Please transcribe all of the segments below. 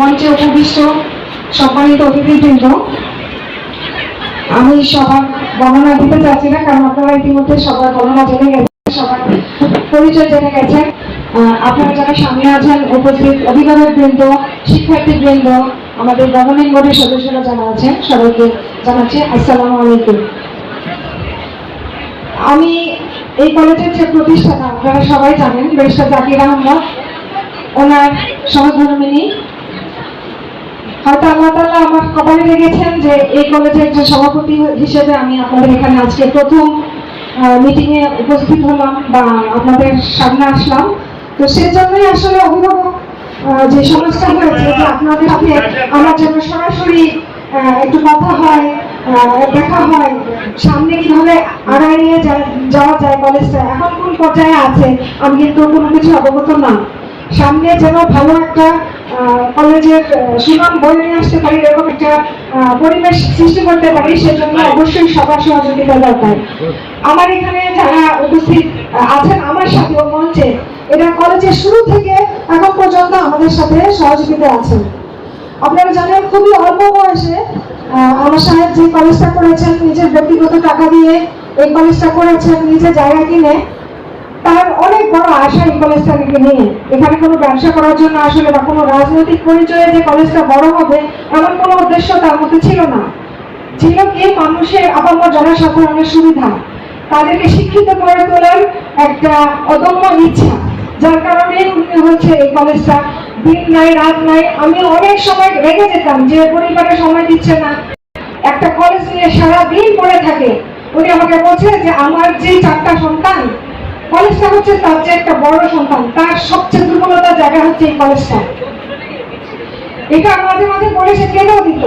মঞ্চে উপবিষ্ট সম্মানিত অতিথিবৃন্দ, আমি সবার বর্ণনা দিতে চাচ্ছি না, কারণ আপনারা ইতিমধ্যে সবার বর্ণনা জেনে গেছেন, সবার পরিচয় জেনে গেছেন। আপনারা যারা সামনে আছেন, উপস্থিত অভিভাবক বৃন্দ শিক্ষার্থী বৃন্দ আমাদের গভর্নিং বোর্ডের সদস্যরা যারা আছেন, সবাইকে জানাচ্ছি আসসালামু আলাইকুম। আমি এই কলেজের যে প্রতিষ্ঠাতা, আপনারা সবাই জানেন, ব্যারিস্টার জাকির আহমদ, ওনার সহধর্মিনী হয়তো আল্লাহ তাআলা আমার কপালে লেগেছেন যে এই কলেজের যে সভাপতি হিসেবে আমি আপনাদের এখানে আজকে প্রথম মিটিং এ উপস্থিত হলাম বা আপনাদের সামনে আসলাম। তো সেজন্যই আসলে অভিভাবক যে সমস্যা হয়েছে যে আপনাদের সাথে আমার যেন সরাসরি একটু কথা হয় দেখা হয়, সামনে কীভাবে আগায় নিয়ে যাওয়া যায় কলেজটা, এখন কোন পর্যায়ে আছে, আমি কিন্তু কোনো কিছু অবগত না। সামনে যেন ভালো একটা কলেজের সুনাম বয়ে নিয়ে আসতে পারি এরকম একটা পরিবেশ সৃষ্টি করতে পারি সেজন্য অবশ্যই সবার সহযোগিতা দরকার। আমার এখানে যারা উপস্থিত আছেন আমার সাথে ও মঞ্চে এরা কলেজের শুরু থেকে এখন পর্যন্ত আমাদের সাথে সহযোগিতা আছেন। আপনারা জানেন খুবই অল্প বয়সে আমার সাহেব যে কলেজটা করেছেন নিজের ব্যক্তিগত টাকা দিয়ে এই কলেজটা করেছেন নিজে জায়গা কিনে তার অনেক বড় আশা এই কলেজটাকে নিয়ে এখানে কোনো ব্যবসা করার জন্য আসলে বা কোনো রাজনৈতিক পরিচয়ে যে কলেজটা বড় হবে, এমন কোনো উদ্দেশ্য তার মধ্যে ছিল না। ছিল কি মানুষের আপামর জনসাধারণের সুবিধা। তাদেরকে শিক্ষিত করে তোলার একটা অদম্য ইচ্ছা। যার কারণে হচ্ছে এই কলেজটা দিন নাই, রাত নাই। আমি অনেক সময় রেগে যেতাম যে পরিবারে সময় দিচ্ছে না। একটা কলেজ নিয়ে সারা দিন পড়ে থাকে। উনি আমাকে বলছে যে, আমার যে চারটা সন্তান কলেজটা হচ্ছে তার যে একটা বড় সন্তান তার সবচেয়ে দুর্বলতার জায়গা হচ্ছে এই কলেজটা। এটা মাঝে মাঝে বলে সে কেঁদেও দিত।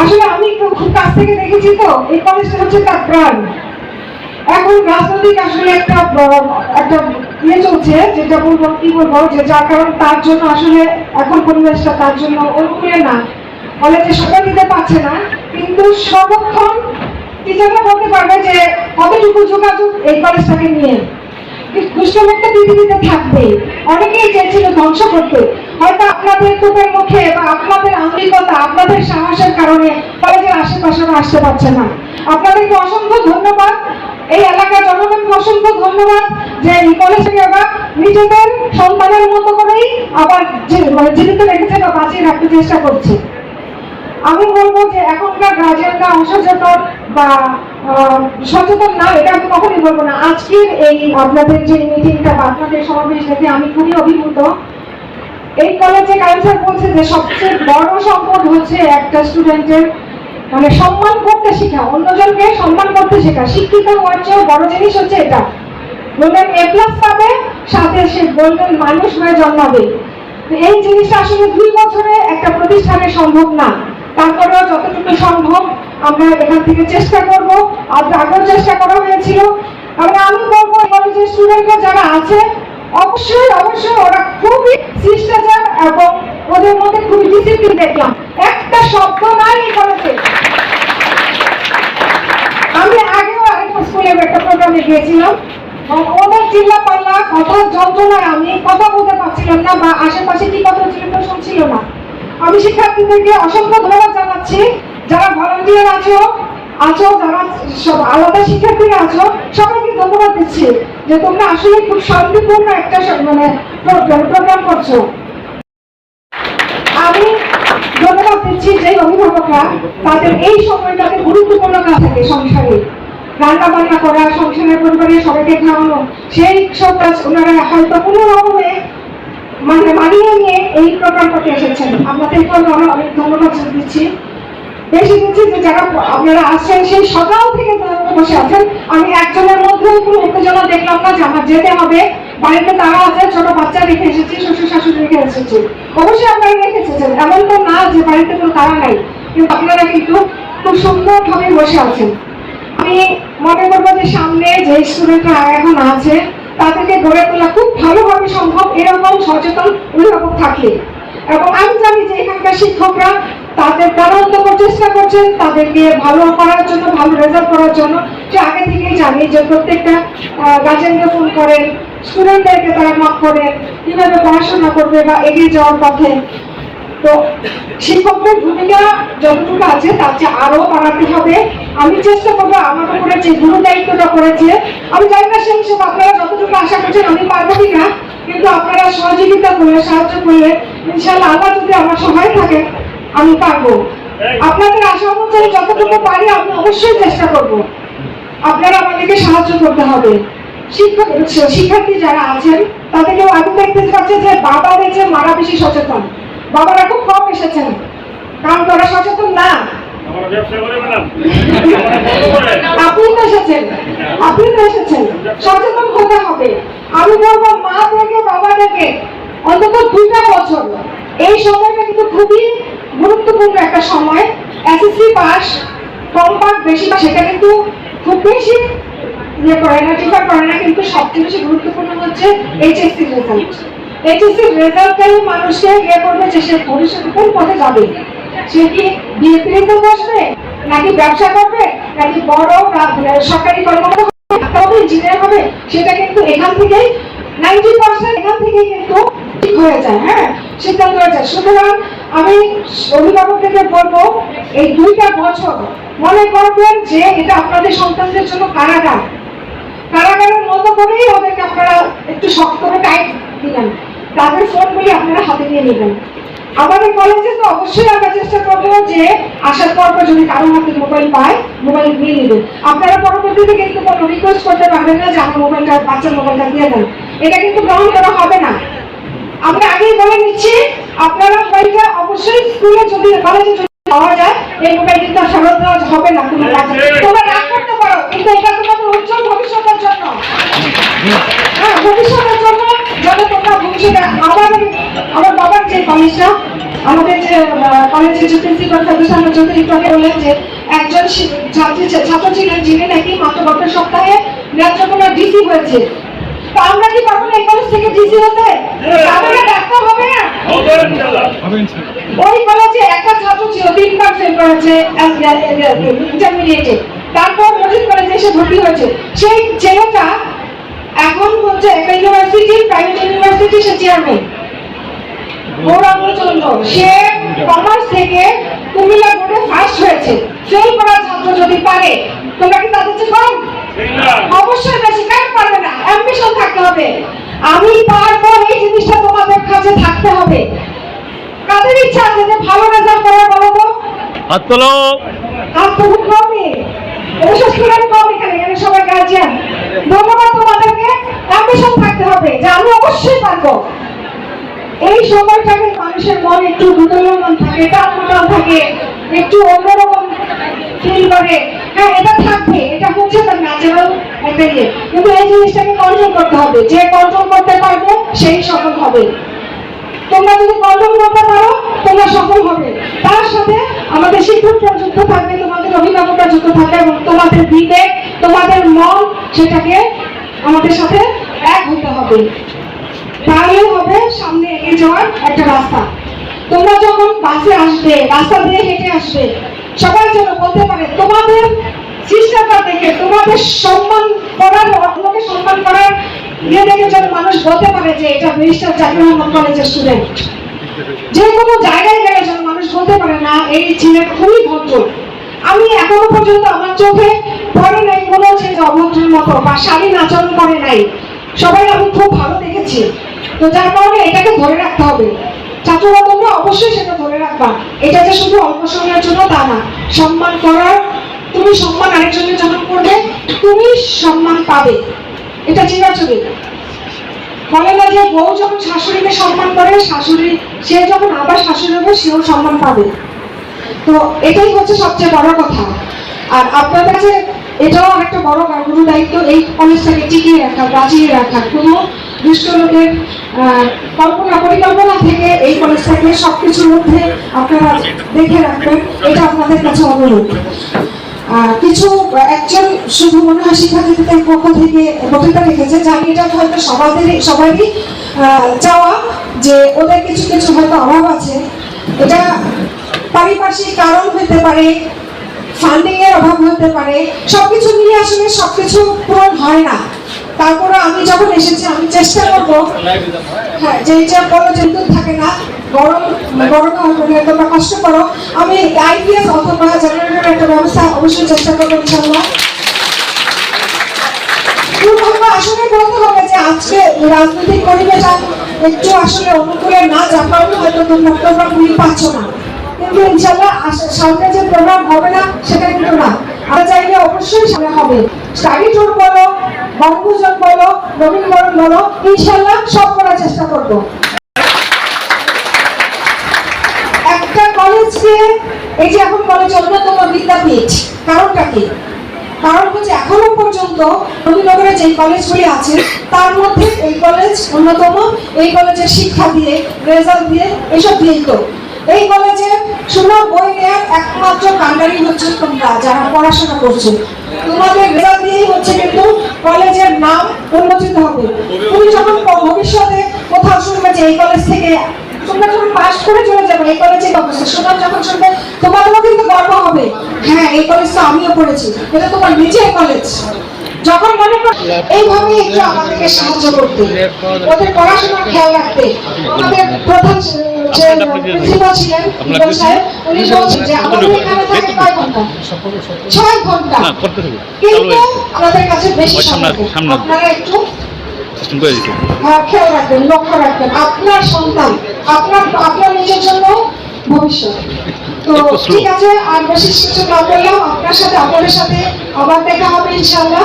আসলে আমি খুব কাছ থেকে দেখেছি তো, এই কলেজটা হচ্ছে তার প্রাণ। এখন রাজনৈতিক আসলে একটা একটা ইয়ে চলছে, যেটা বলব, কি বলব, যে যার কারণ তার জন্য আসলে এখন পরিবেশটা তার জন্য অনুকূলে না। কলেজে সবাই দিতে পারছে না, কিন্তু সর্বক্ষণ টিচাররা বলতে পারবে যে, কতটুকু যোগাযোগ এই কলেজটাকে নিয়ে? দুষ্টমুক্ত পৃথিবীতে থাকবে। অনেকেই চেয়েছিল ধ্বংস করতে। হয়তো আপনাদের তোপের মুখে বা আপনাদের আন্তরিকতা, আপনাদের সাহসের কারণে কলেজের আশেপাশে আসতে পারছে না। আপনাদেরকে অসংখ্য ধন্যবাদ। এই এলাকার জনগণকে অসংখ্য ধন্যবাদ যে এই কলেজকে আবার নিজেদের সন্তানের মতো করেই আবার মানে জীবিত রেখেছে বা বাঁচিয়ে রাখতে চেষ্টা করছে। আমি বলব যে এখনকার গার্জিয়ানরা অসচেতন বা সচেতন না এটা আমি কখনই বলব না। আজকের এই আপনাদের যে মিটিংটা বা আপনাদের সমাবেশ দেখে আমি খুবই অভিভূত। এই কলেজে কাউন্সিলর বলছে যে সবচেয়ে বড় সম্পদ হচ্ছে একটা স্টুডেন্টের মানে সম্মান করতে শেখা, অন্যজনকে সম্মান করতে শেখা। শিক্ষিত হওয়ার চেয়েও বড় জিনিস হচ্ছে এটা। গোল্ডেন এ প্লাস পাবে, সাথে সে গোল্ডেন মানুষ হয়ে জন্মাবে। এই জিনিসটা আসলে দুই বছরে একটা প্রতিষ্ঠানে সম্ভব না। তারপরেও যতটুকু সম্ভব আমরা এখান থেকে চেষ্টা করব। আর আগেও চেষ্টা করা হয়েছিল। এবং আমি বলব কলেজের স্টুডেন্টরা যারা আছে, অবশ্যই অবশ্যই ওরা খুবই শিষ্টাচার এবং ওদের মধ্যে খুবই ডিসিপ্লিন দেখলাম। একটা শব্দ নাই এই কলেজে। আমি আগেও আরেকটা স্কুলে একটা প্রোগ্রামে গিয়েছিলাম। ওদের চিল্লা পাল্লা কথা যন্ত্রণায় আমি কথা বলতে পারছিলাম না বা আশেপাশে কি কথা ছিল না। আমি শিক্ষার্থীদেরকে অসংখ্য ধন্যবাদ জানাচ্ছি। যারা ভলান্টিয়ার আছো আছো, যারা সব আলাদা শিক্ষার্থীরা আছো, সবাইকে ধন্যবাদ দিচ্ছি যে তোমরা আসলে খুব শান্তিপূর্ণ একটা মানে প্রোগ্রাম করছ। আমি ধন্যবাদ দিচ্ছি যে অভিভাবকরা, তাদের এই সময়টাকে গুরুত্বপূর্ণ কাজ থাকে সংসারে। রান্না বান্না করা, সংসারের পরিবারের সবাইকে খাওয়ানো, সেই সব কাজ ওনারা হয়তো কোনো রকমে মানে মানিয়ে নিয়ে এই প্রোগ্রাম করতে এসেছেন। আপনাদেরকে আমি অনেক ধন্যবাদ দিচ্ছি বেশি দিচ্ছি যে যারা আপনারা আসছেন, সেই সকাল থেকে বসে আছেন। আমি একজনের মধ্যেও কোনো উত্তেজনা দেখলাম না যে আমার যেতে হবে। বাড়িতে তারা আছে ছোট বাচ্চা রেখে এসেছি, শ্বশুর শাশুড়ি রেখে এসেছি। অবশ্যই আপনারা রেখে এসেছেন। এমন তো না যে বাড়িতে কোনো তারা নাই। কিন্তু আপনারা কিন্তু খুব সুন্দরভাবে বসে আছেন। আমি মনে করব যে সামনে যে স্টুডেন্টরা এখন আছে তাদেরকে গড়ে তোলা খুব ভালোভাবে সম্ভব, এরকম সচেতন অভিভাবক থাকলে। এবং আমি জানি যে এখানকার শিক্ষকরা তাদের প্রাণান্তকর চেষ্টা করছেন, তাদেরকে ভালো করার জন্য, ভালো রেজাল্ট করার জন্য। যে আগে থেকেই জানি যে প্রত্যেকটা গার্জেনকে ফোন করেন স্টুডেন্টদেরকে তারা নক করেন, কীভাবে পড়াশোনা করবে বা এগিয়ে যাওয়ার পথে। তো শিক্ষকদের ভূমিকা যতটুকু আছে, তার চেয়ে আরও বাড়াতে হবে। আমি চেষ্টা করব আমার উপরে যে গুরু করেছে আমি জানি না সেই হিসেবে আপনারা যতটুকু আশা করছেন আমি পারব কিনা, কিন্তু আপনারা সহযোগিতা করলে সাহায্য করলে ইনশাল্লাহ আল্লাহ যদি আমার সহায় থাকে, আমি পারব। আপনাদের আশা অনুযায়ী যতটুকু পারি, আমি অবশ্যই চেষ্টা করব। আপনারা আমাদেরকে সাহায্য করতে হবে। শিক্ষক, শিক্ষার্থী যারা আছেন, তাদেরকেও আমি দেখতে পাচ্ছি যে বাবাদের যে মারা বেশি সচেতন। বাবারা খুব কম এসেছেন। কারণ তারা সচেতন না। আপনি এসেছেন। আপনি পাস কম বেশি পাস, সেটা কিন্তু খুব বেশি ইয়ে করে না ডিফার করে না, কিন্তু সবচেয়ে বেশি গুরুত্বপূর্ণ হচ্ছে এইচএসসি রেজাল্ট এইচএসসি রেজাল্টটাই মানুষকে ইয়ে করবে যে সে ভবিষ্যতে কোন পথে যাবে। সে কি বিএপিতে বসবে নাকি ব্যবসা করবে নাকি বড় সরকারি কর্মকর্তা হবে, ইঞ্জিনিয়ার হবে সেটা কিন্তু এখান থেকেই নাইনটি এখান থেকেই কিন্তু ঠিক হয়ে যায় হ্যাঁ? সিদ্ধান্ত হয়ে যায়। সুতরাং আমি অভিভাবকদেরকে বলব এই দুইটা বছর মনে করবেন যে এটা আপনাদের সন্তানদের জন্য কারাগার। কারাগারের মতো করেই ওদেরকে আপনারা একটু শক্ত করে টাইট দিবেন তাদের ফোনগুলি আপনারা হাতে নিয়ে নেবেন। আমাদের কলেজে তো অবশ্যই আমরা চেষ্টা করব যে আসার পর পর যদি কারও হাতে মোবাইল পায় মোবাইল নিয়ে নেবেন আপনারা পরবর্তীতে কিন্তু কোনো রিকোয়েস্ট করতে পারবেন না যে আমার মোবাইলটা বাচ্চার মোবাইলটা দিয়ে দেন। এটা কিন্তু গ্রহণ করা হবে না। আমরা আগেই বলে নিচ্ছি, আপনারা মোবাইলটা অবশ্যই স্কুলে যদি কলেজে যদি পাওয়া যায়, এই মোবাইল কিন্তু ফেরত দেওয়া হবে না। কোনো তোমরা রাগ করতে পারো। কিন্তু এটা তোমাদের উজ্জ্বল ভবিষ্যতের জন্য। হ্যাঁ ভবিষ্যতের জন্য যেন তোমরা ভবিষ্যতে আমার বাবার আমাদের যে কলেজের যে প্রিন্সিপাল সদস্য আমরা যদি বললেন যে একজন ছাত্রী ছাত্র ছিলেন যিনি নাকি মাত্র গত সপ্তাহে নেত্রকোনা ডিসি হয়েছে। তো আমরা কি পারব এই কলেজ থেকে ডিসি হতে? আমাদের ডাক্তার হবে না? ওই কলেজে একটা ছাত্র ছিল তিনবার ফেল করেছে ইন্টারমিডিয়েটে তারপর মজিদ কলেজে এসে ভর্তি হয়েছে। সেই ছেলেটা এখন হচ্ছে একটা ইউনিভার্সিটি প্রাইভেট ইউনিভার্সিটি সে চেয়ারম্যান গৌরাঙ্গচন্দ্র সে কমার্স থেকে কুমিল্লা বোর্ডে ফার্স্ট হয়েছে। ফেল করা ছাত্র যদি পারে তোমরা কি তাদের চেয়ে কম? অবশ্যই বেশি কেন পারবে না? অ্যাম্বিশন থাকতে হবে। আমি পারব এই জিনিসটা তোমাদের কাছে থাকতে হবে। কাদের ইচ্ছা আছে যে ভালো রেজাল্ট করে বলো তো? হাত তোলো। আর তো খুব কমই। এসব স্টুডেন্ট কম এখানে এখানে সবাই গার্জিয়ান ধন্যবাদ তোমাদেরকে। অ্যাম্বিশন থাকতে হবে যে আমি অবশ্যই পারব। এই সময়টাকে মানুষের মন একটু দুদলমান থাকে, টান থাকে, একটু অন্যরকম ফিল করে। হ্যাঁ এটা থাকবে, এটা হচ্ছে তার ন্যাচারাল একটা ইয়ে কিন্তু এই জিনিসটাকে কন্ট্রোল করতে হবে। যে কন্ট্রোল করতে পারবে, সেই সফল হবে। তোমরা যদি কন্ট্রোল করতে পারো, তোমরা সফল হবে। তার সাথে আমাদের শিক্ষকরা যুক্ত থাকবে, তোমাদের অভিভাবকরা যুক্ত থাকবে এবং তোমাদের বিবেক, তোমাদের মন, সেটাকে আমাদের সাথে এক হতে হবে। তাহলে হবে সামনে এগিয়ে যাওয়ার একটা রাস্তা। তোমরা যখন বাসে আসবে, রাস্তা দিয়ে হেঁটে আসবে, সবাই যেন বলতে পারে, তোমাদের শিষ্টাচার দেখে, তোমাদের সম্মান করার, অন্যকে সম্মান করার ইয়ে দেখে যেন মানুষ বলতে পারে যে, এটা মিনিস্টার জাকির কলেজের স্টুডেন্ট যে কোনো জায়গায় গেলে যেন মানুষ বলতে পারে, না, এই ছেলে খুবই ভদ্র। আমি এখনও পর্যন্ত আমার চোখে পড়ে নাই কোনো ছেলে অভদ্রের মতো বা শালীন আচরণ করে নাই। সবাই আমি খুব ভালো দেখেছি। তো যার কারণে এটাকে ধরে রাখতে হবে। ছাত্ররা তোমরা অবশ্যই সেটা ধরে রাখবা। এটা যে শুধু অল্প সময়ের জন্য তা না, সম্মান করার, তুমি সম্মান আরেকজনের যখন করবে, তুমি সম্মান পাবে। এটা চিরাচরিত বলে না যে বউ যখন শাশুড়িকে সম্মান করে, শাশুড়ি, সে যখন আবার শাশুড়ি হবে, সেও সম্মান পাবে। তো এটাই হচ্ছে সবচেয়ে বড় কথা। আর আপনার কাছে এটাও একটা বড় গুরু দায়িত্ব, এই কলেজটাকে টিকিয়ে রাখা, বাঁচিয়ে রাখা। কোনো দুষ্ট লোকের কল্পনা, পরিকল্পনা থেকে এই কলেজটাকে সবকিছুর মধ্যে আপনারা দেখে রাখবেন, এটা আপনাদের কাছে অনুরোধ। কিছু, একজন শুধু মনে হয় শিক্ষার্থীদের পক্ষ থেকে বক্তৃতা রেখেছে জানি এটা হয়তো সবাদেরই সবারই চাওয়া যে ওদের কিছু কিছু হয়তো অভাব আছে। এটা পারিপার্শ্বিক কারণ হতে পারে ফান্ডিং এর অভাব হতে পারে, সবকিছু নিয়ে আসলে সবকিছু পূরণ হয় না। তারপরে আমি যখন এসেছি, আমি চেষ্টা করব হ্যাঁ যে যে বলো যে দুধ থাকে না গরম গরমে মানে তোমরা কষ্ট করো। আমি আইপিএস অথবা জেনারেটরের একটা ব্যবস্থা অবশ্যই চেষ্টা করব ইনশাল্লাহ আসলে বলতে হবে যে আজকে রাজনৈতিক পরিবেশ একটু আসলে অনুকূলে না কারণে হয়তো তোমরা তোমরা গুলি পাচ্ছ না। কিন্তু ইনশাল্লাহ সামনে যে প্রোগ্রাম হবে না, সেটা কিন্তু না। আমরা চাইলে অবশ্যই সামনে হবে। স্টাডি ট্যুর বলো বনভোজন বলো নবীনবরণ বলো ইনশাল্লাহ সব করার চেষ্টা করব। একটা কলেজকে এই যে এখন কলেজ অন্যতম বিদ্যাপীঠ কারণটা কি? কারণ হচ্ছে এখনও পর্যন্ত নবীনগরে যে কলেজগুলি আছে, তার মধ্যে এই কলেজ অন্যতম, এই কলেজের শিক্ষা দিয়ে রেজাল্ট দিয়ে, এসব দিয়েই তো। এই কলেজে শুধু বই নেওয়ার একমাত্র কান্ডারি হচ্ছে তোমরা যারা পড়াশোনা করছ। তোমাদের রেজাল্ট দিয়েই হচ্ছে কিন্তু কলেজের নাম উন্মোচিত হবে। তুমি যখন ভবিষ্যতে কোথাও শুনবে যে এই কলেজ থেকে তোমরা যখন পাস করে চলে যাবে এই কলেজে অবস্থা সুনাম যখন শুনবে, তোমাদেরও কিন্তু গর্ব হবে। হ্যাঁ এই কলেজ তো আমিও পড়েছি। এটা তোমার নিজের কলেজ। যখন মনে এইভাবে একটু আমাদেরকে সাহায্য করতে। ওদের পড়াশোনার খেয়াল রাখতে। আমাদের প্রধান যে প্রিন্সিপাল ছিলেন উনি বলছেন যে আমাদের এখানে থাকে কয় ঘণ্টা? ছয় ঘণ্টা। না করতে থাকো কিন্তু চালু হয়ে গেছে আমাদের কাছে বেশি সময় আপনারা একটু সিস্টেম করে দিতে আহ, খেয়াল রাখবেন লক্ষ্য রাখবেন। আপনার সন্তান আপনার আপনার নিজের জন্য ভবিষ্যৎ। তো ঠিক আছে আর বেশি কিছু না আপনার সাথে আপনাদের সাথে আবার দেখা হবে ইনশাআল্লাহ।